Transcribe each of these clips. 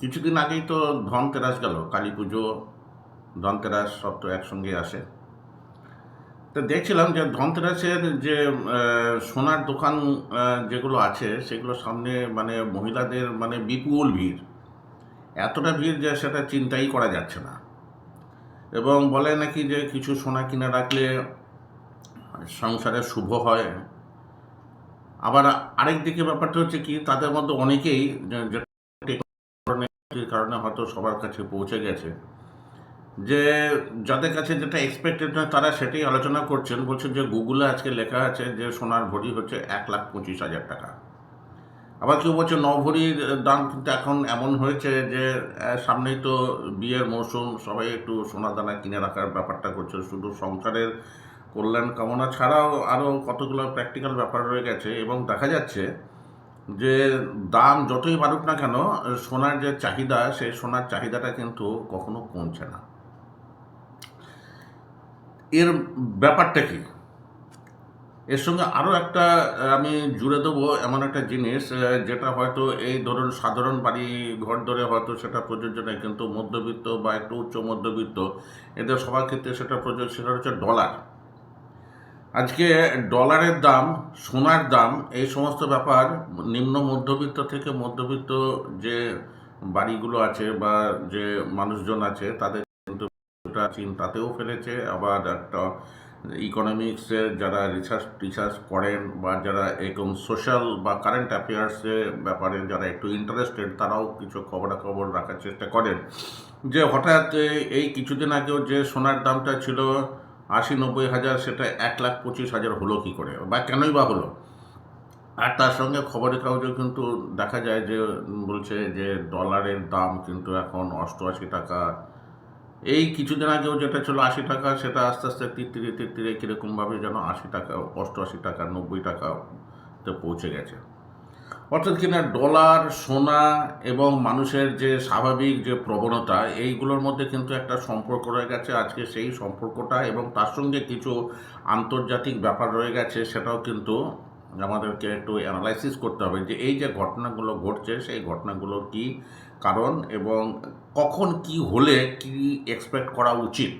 কিছুদিন আগেই তো ধনতেরাস গেল, কালী পুজো, ধনতেরাস সব তো একসঙ্গে আসে। তো দেখছিলাম যে ধনতেরাসের যে সোনার দোকান যেগুলো আছে, সেগুলো সামনে মানে মহিলাদের মানে বিপুল ভিড়। এতটা ভিড় যে সেটা চিন্তাই করা যাচ্ছে না। এবং বলে নাকি যে কিছু সোনা কিনে রাখলে সংসারে শুভ হয়। আবার আরেক দিকে ব্যাপারটা হচ্ছে কি, তাদের মধ্যে অনেকেই যে- কারণে হয়তো সবার কাছে পৌঁছে গেছে। যে যাদের কাছে যেটা এক্সপেক্টেড নয়, তারা সেটাই আলোচনা করছেন, বলছেন যে গুগলে আজকে লেখা আছে যে সোনার ভরি হচ্ছে এক লাখ পঁচিশ হাজার টাকা। আবার কেউ বলছে ন ভরির দাম কিন্তু এখন এমন হয়েছে যে সামনেই তো বিয়ের মৌসুম, সবাই একটু সোনা দানা কিনে রাখার ব্যাপারটা করছে। শুধু সংসারের কল্যাণ কামনা ছাড়াও আরও কতগুলো প্র্যাকটিক্যাল ব্যাপার রয়ে গেছে এবং দেখা যাচ্ছে যে দাম যতই বাড়ুক না কেন, সোনার যে চাহিদা, সেই সোনার চাহিদাটা কিন্তু কখনো কমছে না। এর ব্যাপারটা কি? এর সঙ্গে আরও একটা, আমি জুড়ে দেবো এমন একটা জিনিস যেটা হয়তো এই ধরুন সাধারণ বাড়ি ঘর ধরে হয়তো সেটা প্রযোজ্য নয়, কিন্তু মধ্যবিত্ত বা একটু উচ্চ মধ্যবিত্ত, এদের সবার ক্ষেত্রে সেটা প্রযোজ্য, সেটা হচ্ছে ডলার। আজকে ডলারের দাম, সোনার দাম, এই সমস্ত ব্যাপার নিম্ন মধ্যবিত্ত থেকে মধ্যবিত্ত যে বাড়িগুলো আছে বা যে মানুষজন আছে, তাদের কিন্তু চিন্তাতেও ফেলেছে। আবার একটা ইকোনমিক্সে যারা রিসার্চ টিচার্স করেন বা যারা এরকম সোশ্যাল বা কারেন্ট অ্যাফেয়ার্সের ব্যাপারে যারা একটু ইন্টারেস্টেড তারাও কিছু খবরাখবর রাখার চেষ্টা করেন। যে হঠাৎ এই কিছুদিন আগেও যে সোনার দামটা ছিল আশি নব্বই হাজার, সেটা এক লাখ পঁচিশ হাজার হলো কি করে? বা কেনই বা হলো? আর তার সঙ্গে খবরের কাগজেও কিন্তু দেখা যায় যে, বলছে যে ডলারের দাম কিন্তু এখন অষ্টআশি টাকা। এই কিছুদিন আগেও যেটা ছিল আশি টাকা, সেটা আস্তে আস্তে তিত্তিরে তিত্তিরে কীরকমভাবে যেন আশি টাকা, অষ্টআশি টাকা, নব্বই টাকাতে পৌঁছে গেছে। অর্থাৎ কিনা ডলার, সোনা এবং মানুষের যে স্বাভাবিক যে প্রবণতা, এইগুলোর মধ্যে কিন্তু একটা সম্পর্ক রয়ে গেছে। আজকে সেই সম্পর্কটা এবং তার সঙ্গে কিছু আন্তর্জাতিক ব্যাপার রয়ে গেছে, সেটাও কিন্তু আমাদেরকে একটু অ্যানালাইসিস করতে হবে যে এই যে ঘটনাগুলো ঘটছে, সেই ঘটনাগুলোর কি কারণ এবং কখন কি হলে কি এক্সপেক্ট করা উচিত?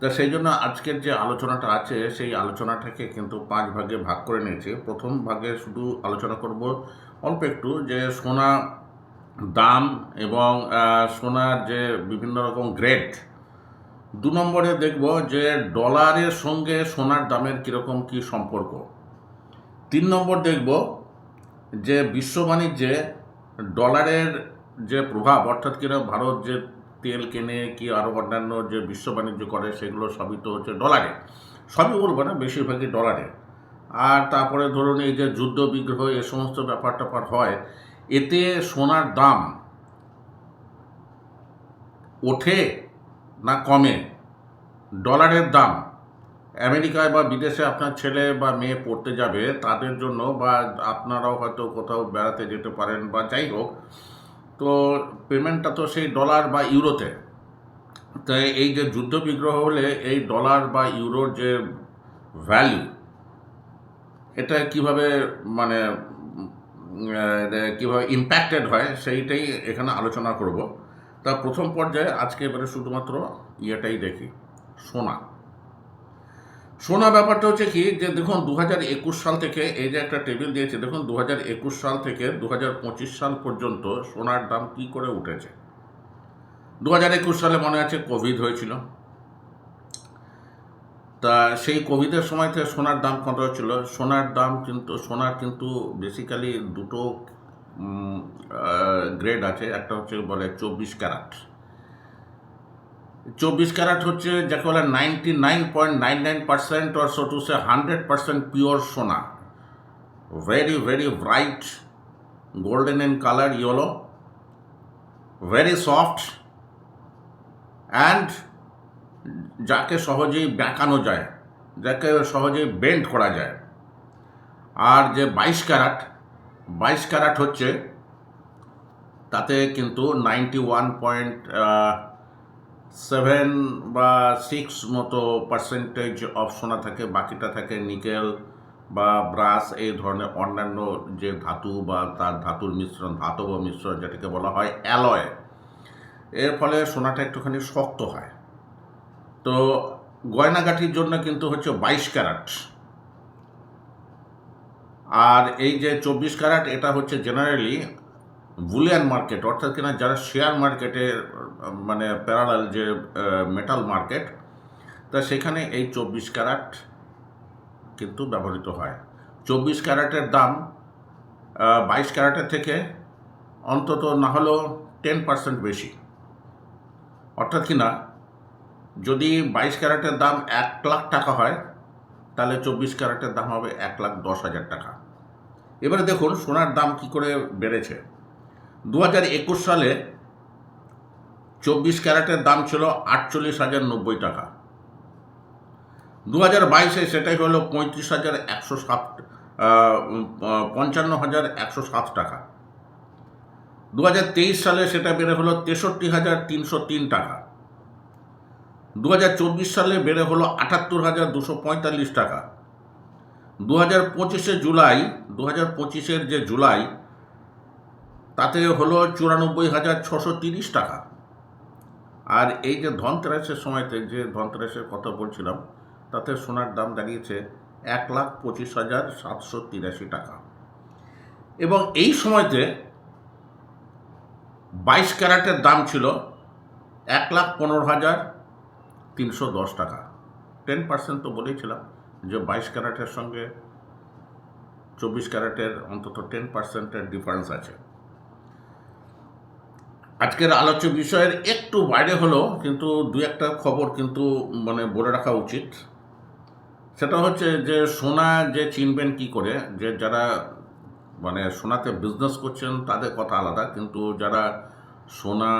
তা সেই জন্য আজকের যে আলোচনাটা আছে, সেই আলোচনাটাকে কিন্তু পাঁচ ভাগে ভাগ করে নিয়েছে। প্রথম ভাগে শুধু আলোচনা করব অল্প একটু যে সোনা দাম এবং সোনার যে বিভিন্ন রকম গ্রেড দু নম্বরে দেখব যে ডলারের সঙ্গে সোনার দামের কীরকম কী সম্পর্ক। তিন নম্বর দেখব যে বিশ্ব বাণিজ্যে ডলারের যে প্রভাব, অর্থাৎ কিনা ভারত যে তেল কেনে কি আরও অন্যান্য যে বিশ্ব বাণিজ্য করে, সেগুলো সবই তো হচ্ছে ডলারে। সবই বলব না, বেশিরভাগই ডলারে। আর তারপরে ধরুন এই যে যুদ্ধ বিগ্রহ, এ সমস্ত ব্যাপার ট্যাপার হয়, এতে সোনার দাম ওঠে না কমে? ডলারের দাম। আমেরিকায় বা বিদেশে আপনার ছেলে বা মেয়ে পড়তে যাবে, তাদের জন্য বা আপনারাও হয়তো কোথাও বেড়াতে যেতে পারেন বা যাই হোক পেমেন্টটা তো সেই ডলার বা ইউরোতে তাই এই যে যুদ্ধ বিগ্রহ হলে এই ডলার বা ইউরোর যে ভ্যালু এটা কীভাবে মানে কীভাবে ইম্প্যাক্টেড হয় সেইটাই এখানে আলোচনা করব। তা প্রথম পর্যায়ে আজকে এবারে শুধুমাত্র ইয়েটাই দেখি, সোনা। সোনা ব্যাপারটা হচ্ছে কি, যে দেখুন দু হাজার একুশ সাল থেকে এই যে একটা টেবিল দিয়েছে, দেখুন দু হাজার একুশ সাল থেকে দু হাজার পঁচিশ সাল পর্যন্ত সোনার দাম কি করে উঠেছে? দু হাজার একুশ সালে মনে আছে কোভিড হয়েছিল। তা সেই কোভিডের সময় থেকে সোনার দাম কত ছিল? সোনার দাম কিন্তু, সোনার কিন্তু বেসিক্যালি দুটো গ্রেড আছে। একটা হচ্ছে বলে চব্বিশ ক্যারাট। চব্বিশ ক্যারাট হচ্ছে যাকে বলে ninety nine point nine nine percent or so to say hundred percent pure সোনা। Very very bright golden in colour yellow very soft and যাকে সহজেই বেঁকানো যায়, যাকে সহজেই বেন্ড করা যায়। আর যে বাইশ ক্যারাট বাইশ ক্যারাট হচ্ছে তাতে কিন্তু নাইনটি ওয়ান পয়েন্ট সেভেন বা সিক্স মতো পার্সেন্টেজ অফ সোনা থাকে, বাকিটা থাকে নিকেল বা ব্রাশ এই ধরনের অন্যান্য যে ধাতু বা তার ধাতুর মিশ্রণ, ধাতব মিশ্রণ যেটাকে বলা হয় অ্যালয় এর ফলে সোনাটা একটুখানি শক্ত হয়। তো গয়নাগাঠির জন্য কিন্তু হচ্ছে বাইশ ক্যারাট। আর এই যে চব্বিশ ক্যারাট, এটা হচ্ছে জেনারেলি বুলিয়ান মার্কেট, অর্থাৎ কিনা যারা শেয়ার মার্কেটে মানে প্যারালাল যে মেটাল মার্কেট তা সেখানে এই চব্বিশ ক্যারাট কিন্তু ব্যবহৃত হয়। চব্বিশ ক্যারাটের দাম বাইশ ক্যারাটের থেকে অন্তত না হলেও টেন পার্সেন্ট বেশি। অর্থাৎ কিনা যদি বাইশ ক্যারাটের দাম এক লাখ টাকা হয়, তাহলে চব্বিশ ক্যারেটের দাম হবে এক লাখ দশ হাজার টাকা। এবারে দেখুন সোনার দাম কি করে বেড়েছে। দু একুশ সালে চব্বিশ ক্যারেটের দাম ছিল আটচল্লিশ হাজার নব্বই টাকা। দু হাজার বাইশে সেটাই হলো পঁয়ত্রিশ হাজার একশো সাত পঞ্চান্ন হাজার একশো সাত টাকা। দু হাজার তেইশ সালে সেটা বেড়ে হলো তেষট্টি হাজার তিনশো তিন টাকা। দু হাজার চব্বিশ সালে বেড়ে হলো আটাত্তর হাজার দুশো পঁয়তাল্লিশ টাকা। দু হাজার পঁচিশে জুলাই দু হাজার পঁচিশের যে জুলাই হলো চুরানব্বই হাজার ছশো তিরিশ টাকা। আর এই যে ধনতেরাসের সময়তে যে ধনতেরাসের কথা বলছিলাম, তাতে সোনার দাম দাঁড়িয়েছে এক লাখ পঁচিশ হাজার সাতশো তিরাশি টাকা। এবং এই সময়তে বাইশ ক্যারেটের দাম ছিল এক লাখ পনেরো হাজার তিনশো দশ টাকা। টেন পার্সেন্ট তো বলেইছিলাম যে বাইশ ক্যারেটের সঙ্গে চব্বিশ ক্যারেটের অন্তত টেন পার্সেন্টের ডিফারেন্স আছে। আজকের আলোচ্য বিষয়ের একটু বাইরে হলো কিন্তু দু একটা খবর কিন্তু মানে বলে রাখা উচিত। সেটা হচ্ছে যে সোনা যে চিনবেন কি করে, যে যারা মানে সোনাতে বিজনেস করছেন তাদের কথা আলাদা, কিন্তু যারা সোনা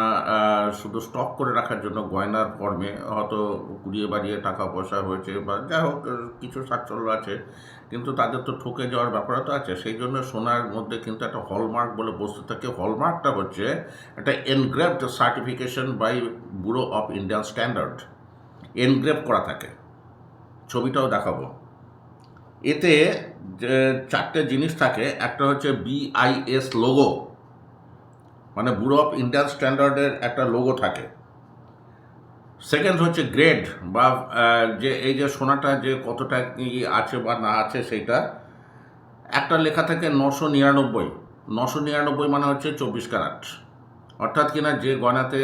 শুধু স্টক করে রাখার জন্য গয়নার ফর্মে হয়তো কুড়িয়ে বাড়িয়ে টাকা পয়সা হয়েছে বা যাই হোক কিছু সাচ্ছল্য আছে। কিন্তু তাদের তো ঠকে যাওয়ার ব্যাপারও তো আছে। সেই জন্য সোনার মধ্যে কিন্তু একটা হলমার্ক বলে বস্তু থাকে। হলমার্কটা হচ্ছে একটা engraved certification by bureau of Indian standard engrave করা থাকে। ছবিটাও দেখাবো। এতে যে চারটে জিনিস থাকে, একটা হচ্ছে বিআইএস লোগো মানে ব্যুরো অফ ইন্ডিয়ান স্ট্যান্ডার্ডের একটা লোগো থাকে। সেকেন্ড হচ্ছে গ্রেড বা যে, এই যে সোনাটা যে কতটা কি আছে বা না আছে সেইটা। একটা লেখা থাকে নশো নিরানব্বই। নশো নিরানব্বই মানে হচ্ছে চব্বিশ ক্যারাট। অর্থাৎ কিনা যে গয়নাতে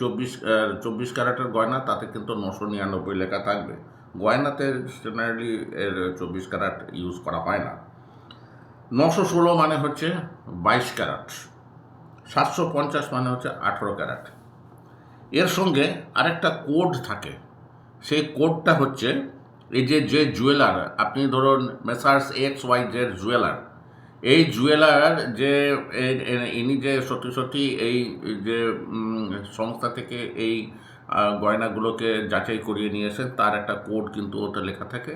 চব্বিশ চব্বিশ ক্যারাটের গয়না, তাতে কিন্তু নশো নিরানব্বই লেখা থাকবে। গয়নাতে জেনারেলি এর চব্বিশ ক্যারাট ইউজ করা হয় না। নশো ষোলো মানে হচ্ছে বাইশ ক্যারাট। সাতশো পঞ্চাশ মানে হচ্ছে আঠেরো ক্যারাট। এর সঙ্গে আরেকটা কোড থাকে। সেই কোডটা হচ্ছে এই যে যে জুয়েলার, আপনি ধরুন মেসার্স এক্স ওয়াই জের জুয়েলার, এই জুয়েলার যে ইনি যে সত্যি সত্যি এই যে সংস্থা থেকে এই গয়নাগুলোকে যাচাই করিয়ে নিয়েছেন তার একটা কোড কিন্তু ওতে লেখা থাকে।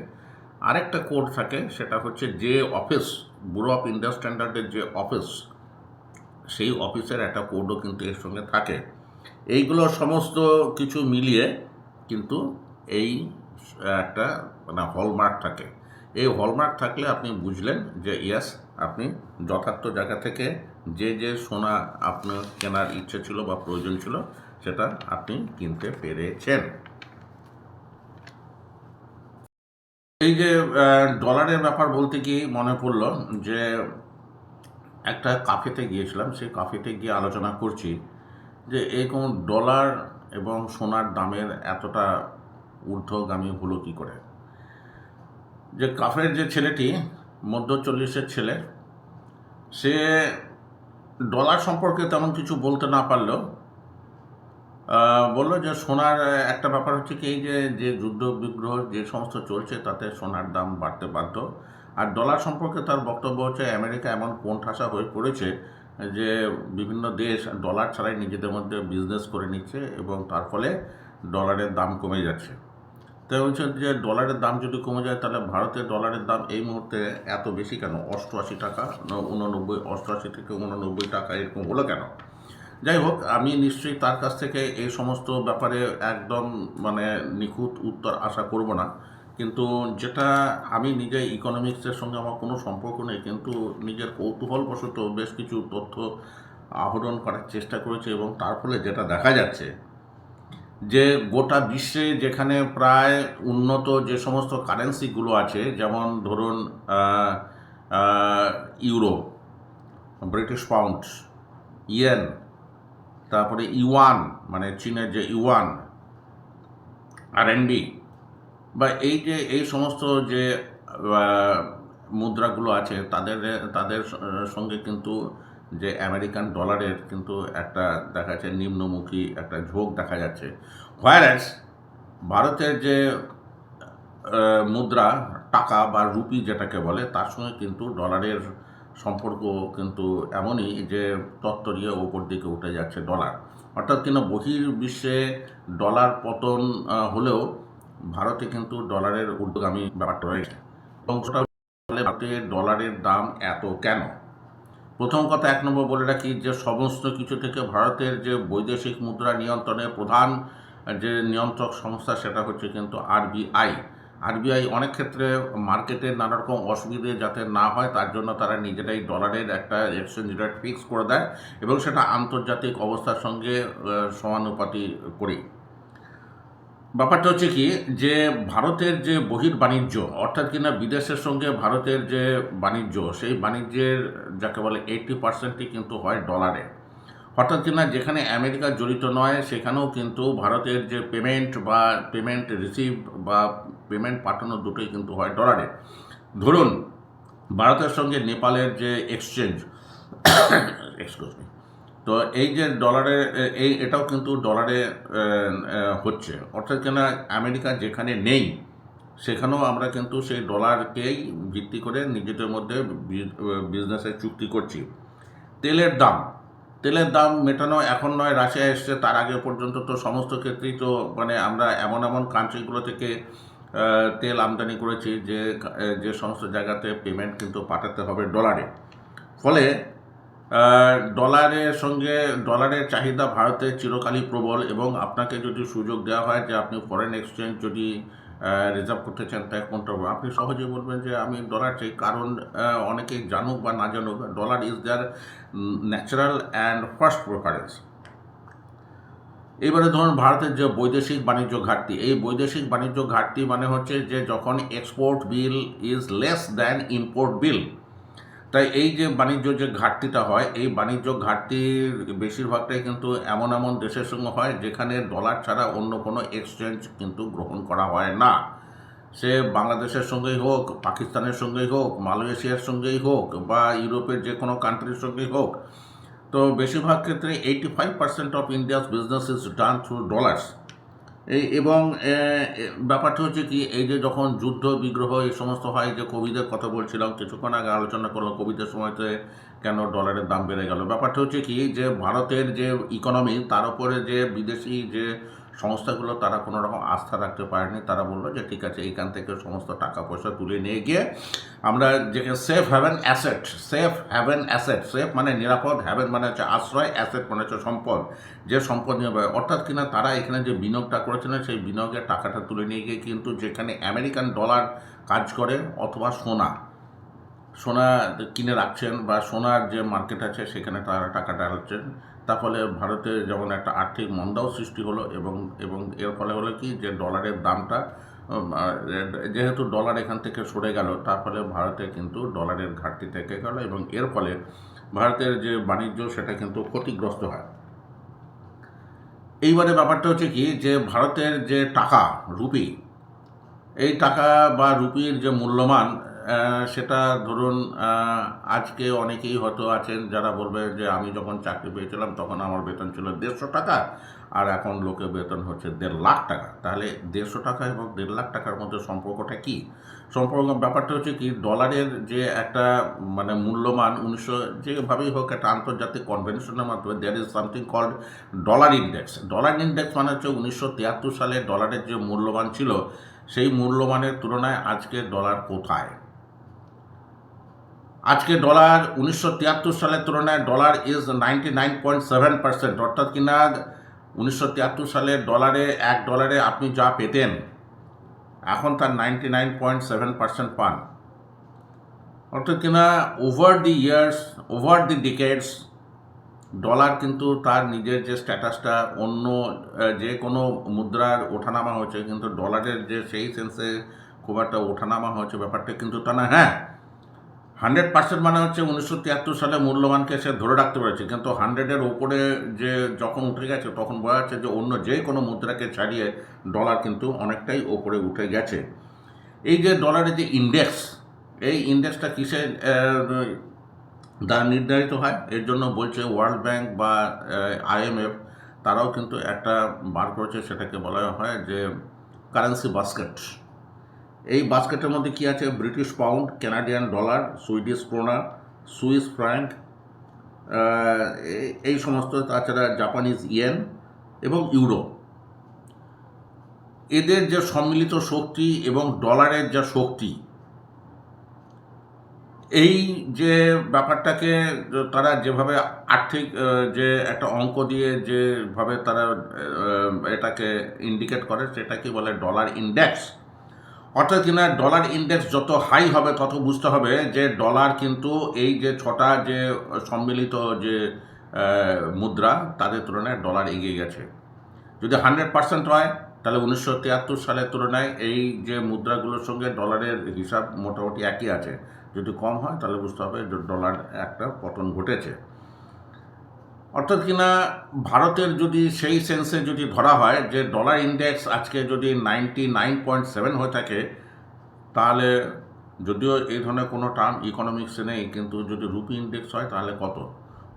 আরেকটা কোড থাকে, সেটা হচ্ছে যে অফিস, ব্যুরো অফ ইন্ডিয়া স্ট্যান্ডার্ডের যে অফিস সেই অফিসের একটা কোডও কিন্তু এর সঙ্গে থাকে। এইগুলো সমস্ত কিছু মিলিয়ে কিন্তু এই একটা মানে হলমার্ক থাকে। এই হলমার্ক থাকলে আপনি বুঝলেন যে ইয়াস আপনি যথার্থ জায়গা থেকে যে যে সোনা আপনার কেনার ইচ্ছে ছিল বা প্রয়োজন ছিল, সেটা আপনি কিনতে পেরেছেন। এই যে ডলারের ব্যাপার বলতে গিয়ে মনে পড়ল যে একটা কাফেতে গিয়েছিলাম, সেই কাফেতে গিয়ে আলোচনা করছি যে এরকম ডলার এবং সোনার দামের এতটা ঊর্ধ্বগামী হলো কী করে? যে কাফের যে ছেলেটি মধ্য চল্লিশের ছেলে, সে ডলার সম্পর্কে তেমন কিছু বলতে না পারলেও বলল যে সোনার, একটা ব্যাপার হচ্ছে কি, এই যে যে যুদ্ধ বিগ্রহ যে সমস্ত চলছে, তাতে সোনার দাম বাড়তে বাধ্য। আর ডলার সম্পর্কে তার বক্তব্য হচ্ছে, আমেরিকা এমন কোন ঠাসা হয়ে পড়েছে যে বিভিন্ন দেশ ডলার ছাড়াই নিজেদের মধ্যে বিজনেস করে নিচ্ছে এবং তার ফলে ডলারের দাম কমে যাচ্ছে। তাই বলছে যে ডলারের দাম যদি কমে যায়, তাহলে ভারতের ডলারের দাম এই মুহূর্তে এত বেশি কেন? অষ্টআশি টাকা? উননব্বই, অষ্টআশি থেকে উননব্বই টাকা এরকম হলো কেন? যাই হোক, আমি নিশ্চয়ই তার কাছ থেকে এই সমস্ত ব্যাপারে একদম মানে নিখুঁত উত্তর আশা করব না। কিন্তু যেটা আমি নিজে ইকোনমিক্সের সঙ্গে আমার কোনো সম্পর্ক নেই, কিন্তু নিজের কৌতূহলবশত বেশ কিছু তথ্য আহরণ করার চেষ্টা করেছি এবং তার ফলে যেটা দেখা যাচ্ছে যে গোটা বিশ্বে যেখানে প্রায় উন্নত যে সমস্ত কারেন্সিগুলো আছে, যেমন ধরুন ইউরো ব্রিটিশ পাউন্ড ইয়েন তারপরে ইউয়ান মানে চীনের যে ইউয়ান আরএনবি বা এই যে, এই সমস্ত যে মুদ্রাগুলো আছে, তাদের তাদের সঙ্গে কিন্তু যে আমেরিকান ডলারের কিন্তু একটা দেখা যাচ্ছে নিম্নমুখী একটা ঝোঁক দেখা যাচ্ছে। হোয়ারাস ভারতের যে মুদ্রা, টাকা বা রুপি যেটাকে বলে, তার সঙ্গে কিন্তু ডলারের সম্পর্ক কিন্তু এমনই যে তত্তরিয়ে ওপর দিকে উঠে যাচ্ছে ডলার। অর্থাৎ কিনা বহির্বিশ্বে ডলার পতন হলেও ভারতে কিন্তু ডলারের ঊর্ধ্বগামী ব্যাপারটা রয়েছে। বলে ভারতে ডলারের দাম এত কেন? প্রথম কথা এক নম্বর বলে রাখি যে সমস্ত কিছু থেকে ভারতের যে বৈদেশিক মুদ্রা নিয়ন্ত্রণের প্রধান যে নিয়ন্ত্রক সংস্থা সেটা হচ্ছে কিন্তু আরবিআই। আরবিআই অনেক ক্ষেত্রে মার্কেটে নানা রকম অসুবিধে যাতে না হয়, তার জন্য তারা নিজেরাই ডলারের একটা এক্সচেঞ্জ রেট ফিক্স করে দেয় এবং সেটা আন্তর্জাতিক অবস্থার সঙ্গে সমানুপাতি করেই। ব্যাপারটা হচ্ছে কি, যে ভারতের যে বহির্বাণিজ্য, অর্থাৎ কিনা বিদেশের সঙ্গে ভারতের যে বাণিজ্য, সেই বাণিজ্যের যাকে বলে এইটটি পার্সেন্টই কিন্তু হয় ডলারে অর্থাৎ কিনা যেখানে আমেরিকা জড়িত নয়, সেখানেও কিন্তু ভারতের যে পেমেন্ট বা পেমেন্ট রিসিভ বা পেমেন্ট পাঠানো দুটোই কিন্তু হয় ডলারে ধরুন, ভারতের সঙ্গে নেপালের যে এক্সচেঞ্জ এক্সকিউজ মি তো এই যে ডলারে এই, এটাও কিন্তু ডলারে হচ্ছে। অর্থাৎ কিনা আমেরিকা যেখানে নেই, সেখানেও আমরা কিন্তু সেই ডলারকেই ভিত্তি করে নিজেদের মধ্যে বিজনেসের চুক্তি করছি। তেলের দাম তেলের দাম মেটানো এখন নয়, রাশিয়া এসছে, তার আগে পর্যন্ত তো সমস্ত ক্ষেত্রেই তো মানে আমরা এমন এমন কান্ট্রিগুলো থেকে তেল আমদানি করেছি যে যে সমস্ত জায়গাতে পেমেন্ট কিন্তু পাঠাতে হবে ডলারে ফলে ডলারের সঙ্গে, ডলারের চাহিদা ভারতে চিরকালই প্রবল এবং আপনাকে যদি সুযোগ দেওয়া হয় যে আপনি ফরেন এক্সচেঞ্জ যদি রিজার্ভ করতে চান তাই কোনটা? আপনি সহজে বলবেন যে আমি ডলার চাই, কারণ অনেকেই জানুক বা না জানুক, dollar is there natural and first preference এবারে ধরুন ভারতের যে বৈদেশিক বাণিজ্য ঘাটতি, এই বৈদেশিক বাণিজ্য ঘাটতি মানে হচ্ছে যে যখন export bill is less than import bill তাই এই যে বাণিজ্য যে ঘাটতিটা হয়, এই বাণিজ্য ঘাটতির বেশিরভাগটাই কিন্তু এমন এমন দেশের সঙ্গে হয় যেখানে ডলার ছাড়া অন্য কোনো এক্সচেঞ্জ কিন্তু গ্রহণ করা হয় না। সে বাংলাদেশের সঙ্গেই হোক, পাকিস্তানের সঙ্গেই হোক, মালয়েশিয়ার সঙ্গেই হোক বা ইউরোপের যে কোনো কান্ট্রির সঙ্গেই হোক, তো বেশিরভাগ ক্ষেত্রে eighty five percent of India's business is done through dollars এবং ব্যাপারটা হচ্ছে কি, এই যে যখন যুদ্ধ, বিগ্রহ, এই সমস্ত হয়, যে কবিদের কথা বলছিলাম, কিছুক্ষণ আগে আলোচনা করল কোভিডের সময়তে কেন ডলারের দাম বেড়ে গেল। ব্যাপারটা হচ্ছে কি, যে ভারতের যে ইকোনমি তার উপরে যে বিদেশি যে সংস্থাগুলো তারা কোনো রকম আস্থা রাখতে পারেনি তারা বলল যে, ঠিক আছে, এইখান থেকে সমস্ত টাকা পয়সা তুলে নিয়ে গিয়ে আমরা যে safe haven asset safe haven asset safe মানে নিরাপদ হ্যাভেন মানে হচ্ছে আশ্রয় অ্যাসেট মানে হচ্ছে সম্পদ, যে সম্পদ নিয়ে। অর্থাৎ কিনা তারা এখানে যে বিনিয়োগটা করেছিলেন, সেই বিনিয়োগের টাকাটা তুলে নিয়ে গিয়ে কিন্তু যেখানে আমেরিকান ডলার কাজ করে অথবা সোনা সোনা কিনে রাখছেন বা সোনার যে মার্কেট আছে সেখানে তারা টাকা ঢালছেন তার ফলে ভারতে যেমন একটা আর্থিক মন্দাও সৃষ্টি হলো এবং এবং এর ফলে হলো কি যে ডলারের দামটা যেহেতু ডলার এখান থেকে সরে গেল, তার ফলে ভারতে কিন্তু ডলারের ঘাটতি থেকে গেল এবং এর ফলে ভারতের যে বাণিজ্য সেটা কিন্তু ক্ষতিগ্রস্ত হয়। এইবারে ব্যাপারটা হচ্ছে কি যে ভারতের যে টাকা, রুপি, এই টাকা বা রুপির যে মূল্যমান সেটা ধরুন আজকে অনেকেই হয়তো আছেন যারা বলবে যে আমি যখন চাকরি পেয়েছিলাম তখন আমার বেতন ছিল দেড়শো টাকা আর এখন লোকের বেতন হচ্ছে দেড় লাখ টাকা। তাহলে দেড়শো টাকা এবং দেড় লাখ টাকার মধ্যে সম্পর্কটা কি? সম্পর্ক ব্যাপারটা হচ্ছে কি, ডলারের যে একটা মানে মূল্যমান উনিশশো যেভাবেই হোক একটা আন্তর্জাতিক কনভেনশনের মাধ্যমে there is something called dollar index dollar index মানে হচ্ছে উনিশশো তিয়াত্তর সালে ডলারের যে মূল্যমান ছিল, সেই মূল্যমানের তুলনায় আজকে ডলার কোথায়? আজকে ডলার উনিশশো তিয়াত্তর সালের তুলনায় dollar is ninety nine point seven percent অর্থাৎ কিনা উনিশশো তিয়াত্তর সালে ডলারে, এক ডলারে আপনি যা পেতেন, এখন তার ninety nine point seven percent পান। অর্থাৎ কিনা over the years over the decades dollar কিন্তু তার নিজের যে স্ট্যাটাসটা, অন্য যে কোনো মুদ্রার ওঠানামা হয়েছে, কিন্তু ডলারের যে সেই সেন্সে খুব একটা ওঠানামা হয়েছে ব্যাপারটা কিন্তু তা না হ্যাঁ? হান্ড্রেড পার্সেন্ট মানে হচ্ছে উনিশশো তিয়াত্তর সালে মূল্যবানকে সে ধরে রাখতে পেরেছে। কিন্তু হান্ড্রেডের ওপরে যে যখন উঠে গেছে, তখন বোঝা যাচ্ছে যে অন্য যে কোনো মুদ্রাকে ছাড়িয়ে ডলার কিন্তু অনেকটাই ওপরে উঠে গেছে। এই যে ডলারের যে ইন্ডেক্স এই ইন্ডেক্সটা কিসে দ্বারা নির্ধারিত হয়? এর জন্য বলছে ওয়ার্ল্ড ব্যাংক বা আইএমএফ তারাও কিন্তু একটা বার করেছে, সেটাকে বলা হয় যে কারেন্সি বাস্কেট এই বাস্কেটের মধ্যে কি আছে? British pound, Canadian dollar, Swedish krona, Swiss franc এই সমস্ত, তাছাড়া জাপানিজ ইয়েন এবং ইউরো। এদের যে সম্মিলিত শক্তি এবং ডলারের যা শক্তি, এই যে ব্যাপারটাকে তারা যেভাবে আর্থিক যে একটা অঙ্ক দিয়ে যেভাবে তারা এটাকে ইন্ডিকেট করে, সেটাকে বলে ডলার ইন্ডেক্স। অর্থাৎ কিনা ডলার ইন্ডেক্স যত হাই হবে, তত বুঝতে হবে যে ডলার কিন্তু এই যে ছটা যে সম্মিলিত যে মুদ্রা, তাদের তুলনায় ডলার এগিয়ে গেছে। যদি হান্ড্রেড পার্সেন্ট হয়, তাহলে উনিশশো তিয়াত্তর সালের তুলনায় এই যে মুদ্রাগুলোর সঙ্গে ডলারের হিসাব মোটামুটি একই আছে। যদি কম হয়, তাহলে বুঝতে হবে ডলার একটা পতন ঘটেছে। অর্থাৎ কিনা ভারতের যদি সেই সেন্সে যদি ধরা হয় যে ডলার ইন্ডেক্স আজকে যদি নাইনটি নাইন পয়েন্ট সেভেন হয়ে থাকে, তাহলে যদিও এই ধরনের কোনো টার্ম ইকোনমিক্সে নেই, কিন্তু যদি রুপি ইন্ডেক্স হয় তাহলে কত?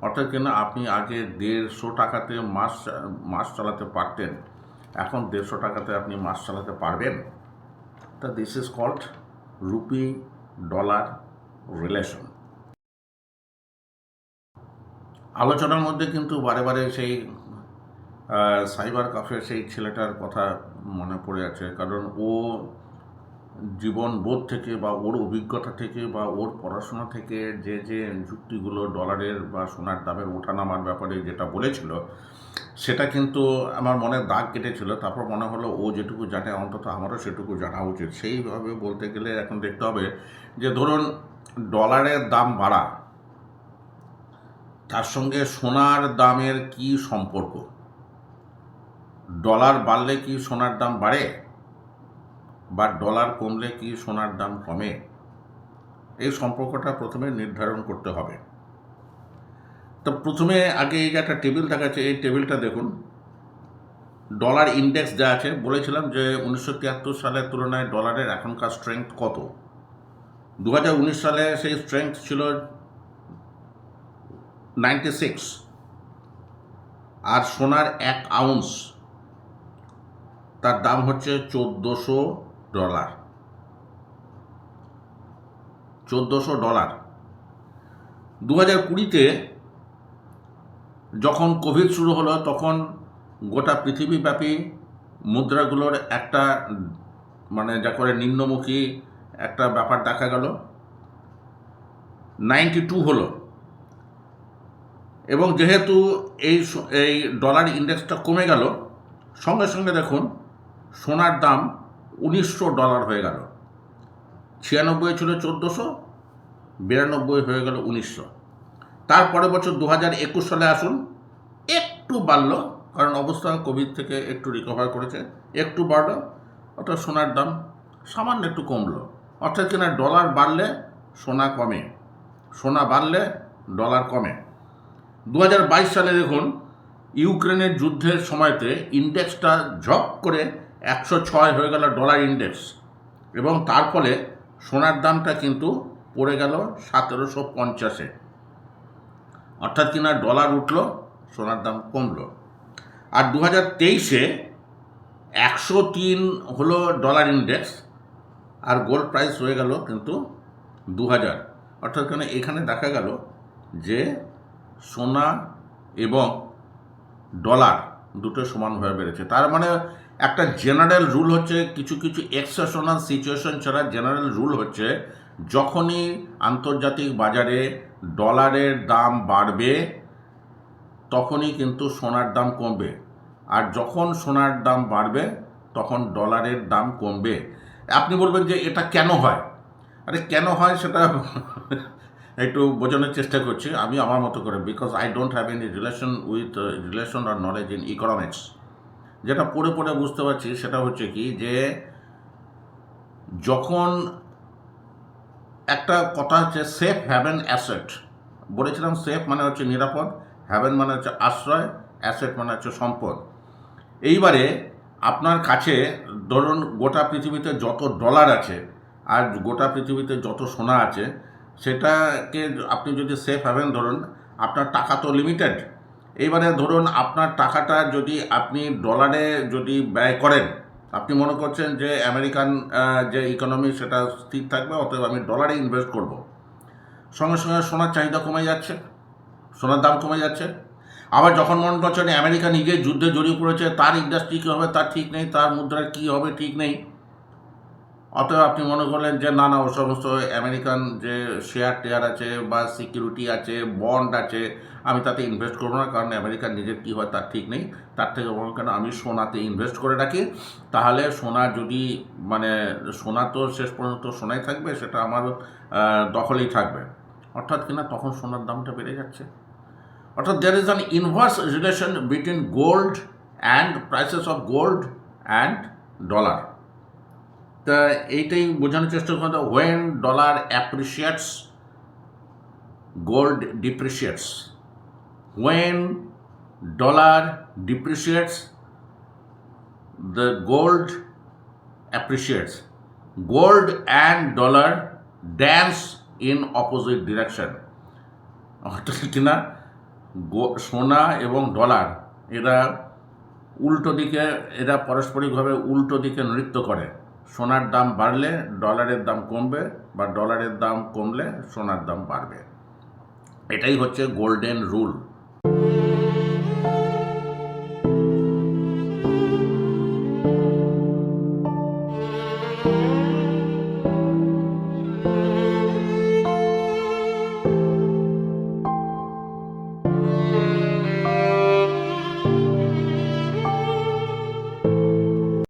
অর্থাৎ কিনা আপনি আগে দেড়শো টাকাতে মাস মাস চালাতে পারতেন, এখন দেড়শো টাকাতে আপনি মাস চালাতে পারবেন। তা this is called rupee dollar relation আলোচনার মধ্যে কিন্তু বারে বারে সেই সাইবার কাফের সেই ছেলেটার কথা মনে পড়ে আছে। কারণ ও জীবন বোধ থেকে বা ওর অভিজ্ঞতা থেকে বা ওর পড়াশোনা থেকে যে যে যুক্তিগুলো ডলারের বা সোনার দামের ওঠানামার ব্যাপারে যেটা বলেছিল, সেটা কিন্তু আমার মনে দাগ কেটেছিল। তারপর মনে হলো ও যেটুকু জানে, অন্তত আমারও সেটুকু জানা উচিত। সেইভাবে বলতে গেলে এখন দেখতে হবে যে, ধরুন, ডলারের দাম বাড়া তার সঙ্গে সোনার দামের কি সম্পর্ক? ডলার বাড়লে কি সোনার দাম বাড়ে? বা ডলার কমলে কি সোনার দাম কমে? এই সম্পর্কটা প্রথমে নির্ধারণ করতে হবে। তো প্রথমে আগে এই যে একটা টেবিল দেখাচ্ছে এই টেবিলটা দেখুন। ডলার ইন্ডেক্স যা আছে, বলেছিলাম যে উনিশশো তিয়াত্তর সালের তুলনায় ডলারের এখনকার স্ট্রেংথ কত? দু হাজার উনিশ সালে সেই স্ট্রেংথ ছিল নাইনটি সিক্স আর সোনার এক আউন্স তার দাম হচ্ছে চোদ্দোশো ডলার। চোদ্দোশো ডলার। দু হাজার কুড়িতে যখন কোভিড শুরু হলো, তখন গোটা পৃথিবীব্যাপী মুদ্রাগুলোর একটা মানে যা করে নিম্নমুখী একটা ব্যাপার দেখা গেল। নাইনটি টু হলো। এবং যেহেতু এই এই ডলার ইন্ডেক্সটা কমে গেল, সঙ্গে সঙ্গে দেখুন, সোনার দাম উনিশশো ডলার হয়ে গেল। ছিয়ানব্বই ছিল চোদ্দোশো, বিরানব্বই হয়ে গেল উনিশশো। তারপরে বছর দু হাজার একুশ সালে আসুন, একটু বাড়লো, কারণ অবস্থা কোভিড থেকে একটু রিকভার করেছে, একটু বাড়লো, অর্থাৎ সোনার দাম সামান্য একটু কমলো। অর্থাৎ কিনা ডলার বাড়লে সোনা কমে, সোনা বাড়লে ডলার কমে। দু হাজার বাইশ সালে দেখুন, ইউক্রেনের যুদ্ধের সময়তে ইন্ডেক্সটা ঝপ করে একশো ছয় হয়ে গেল ডলার ইন্ডেক্স। এবং তার ফলে সোনার দামটা কিন্তু পড়ে গেল সতেরোশো পঞ্চাশে। অর্থাৎ কিনা ডলার উঠল, সোনার দাম কমলো। আর দু হাজার তেইশে একশো তিন হলো ডলার ইন্ডেক্স, আর গোল্ড প্রাইস হয়ে গেল কিন্তু দু হাজার অর্থাৎ কেন এখানে দেখা গেল যে সোনা এবং ডলার দুটো সমানভাবে বেড়েছে। তার মানে একটা জেনারেল রুল হচ্ছে কিছু কিছু এক্সেপশনাল সিচুয়েশন ছাড়া জেনারেল রুল হচ্ছে যখনই আন্তর্জাতিক বাজারে ডলারের দাম বাড়বে, তখনই কিন্তু সোনার দাম কমবে। আর যখন সোনার দাম বাড়বে, তখন ডলারের দাম কমবে। আপনি বলবেন যে এটা কেন হয়? আরে কেন হয় সেটা একটু বোঝানোর চেষ্টা করছি, আমি আমার মতো করে because I don't have any relation with relation R knowledge in economics যেটা পড়ে পড়ে বুঝতে পারছি, সেটা হচ্ছে কি যে যখন একটা কথা হচ্ছে সেফ হ্যাভেন অ্যাসেট বলেছিলাম সেফ মানে হচ্ছে নিরাপদ হ্যাভেন মানে হচ্ছে আশ্রয় অ্যাসেট মানে হচ্ছে সম্পদ। এইবারে আপনার কাছে ধরুন গোটা পৃথিবীতে যত ডলার আছে, আর গোটা পৃথিবীতে যত সোনা আছে সেটাকে আপনি যদি সেফ হ্যাভেন ধরুন, আপনার টাকা তো লিমিটেড এইবারে ধরুন, আপনার টাকাটা যদি আপনি ডলারে যদি ব্যয় করেন, আপনি মনে করছেন যে আমেরিকান যে ইকোনমি সেটা স্থির থাকবে, অতএব আমি ডলারে ইনভেস্ট করব। সঙ্গে সঙ্গে সোনার চাহিদা কমে যাচ্ছে, সোনার দাম কমে যাচ্ছে। আবার যখন মনে করছেন আমেরিকা নিজে যুদ্ধে জড়িয়ে পড়েছে, তার ইন্ডাস্ট্রি কী হবে, তার ঠিক নেই, তার মুদ্রার কী হবে, ঠিক নেই। অতএব আপনি মনে করলেন যে, না না, ও সমস্ত আমেরিকান যে শেয়ার টেয়ার আছে বা সিকিউরিটি আছে বন্ড আছে, আমি তাতে ইনভেস্ট করব না। কারণ আমেরিকার নিজের কী হয় তার ঠিক নেই। তার থেকে বরং কেন আমি সোনাতে ইনভেস্ট করে রাখি। তাহলে সোনা যদি মানে সোনা তো শেষ পর্যন্ত সোনাই থাকবে, সেটা আমার দখলেই থাকবে। অর্থাৎ কিনা তখন সোনার দামটা বেড়ে যাচ্ছে। অর্থাৎ there is an inverse relation between gold and prices of gold and dollar তা এইটাই বোঝানোর চেষ্টা করতে when dollar appreciates gold depreciates when dollar depreciates the gold appreciates. Gold and dollar dance in opposite direction অর্থাৎ কিনা সোনা এবং dollar এরা উল্টো দিকে, এরা পারস্পরিকভাবে উল্টো দিকে নৃত্য করে। সোনার দাম বাড়লে ডলারের দাম কমবে বা ডলারের দাম কমলে সোনার দাম বাড়বে। এটাই হচ্ছে গোল্ডেন রুল